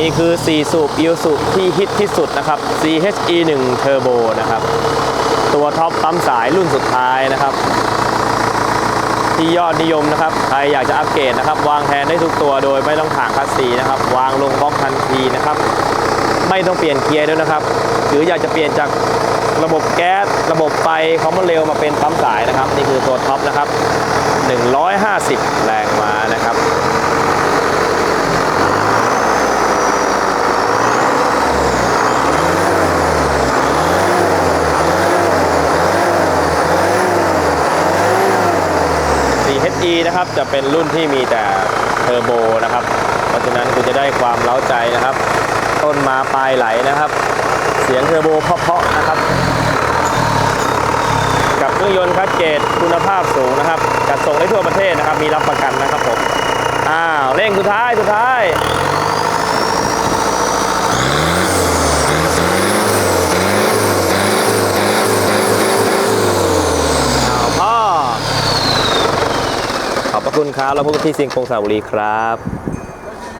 นี่คือ 4 สูบอิ s u ที่ฮิตที่สุดนะครับ CHE 1 Turbo นะครับ ตัวท็อปปั๊มสายรุ่นสุดท้ายนะครับ ที่ยอดนิยมนะครับ ใครอยากจะอัปเกรดนะครับ วางแทนได้ทุกตัวโดยไม่ต้องถ่างคัสซีนะครับ วางลงบล็อกทันทีนะครับ ไม่ต้องเปลี่ยนเกียร์ด้วยนะครับ หรืออยากจะเปลี่ยนจากระบบแก๊สระบบไฟคอมมอนเรลมาเป็นปั๊มสายนะครับ นี่คือตัวท็อปนะครับ 150 แรงม้านะครับ E นะครับจะเป็นรุ่นที่มีแต่เทอร์โบนะครับ เพราะฉะนั้นคุณจะได้ความเล้าใจนะครับ ต้นมาปลายไหลนะครับ เสียงเทอร์โบเพาะๆนะครับ กับเครื่องยนต์คัสเกตคุณภาพสูงนะครับ จัดส่งได้ทั่วประเทศนะครับ มีรับประกันนะครับผมอ้าวเร่งสุดท้ายสุดท้าย อ้าวพ่อ ขอบคุณครับ แล้วพบกันที่เซียงคงสระบุรีครับ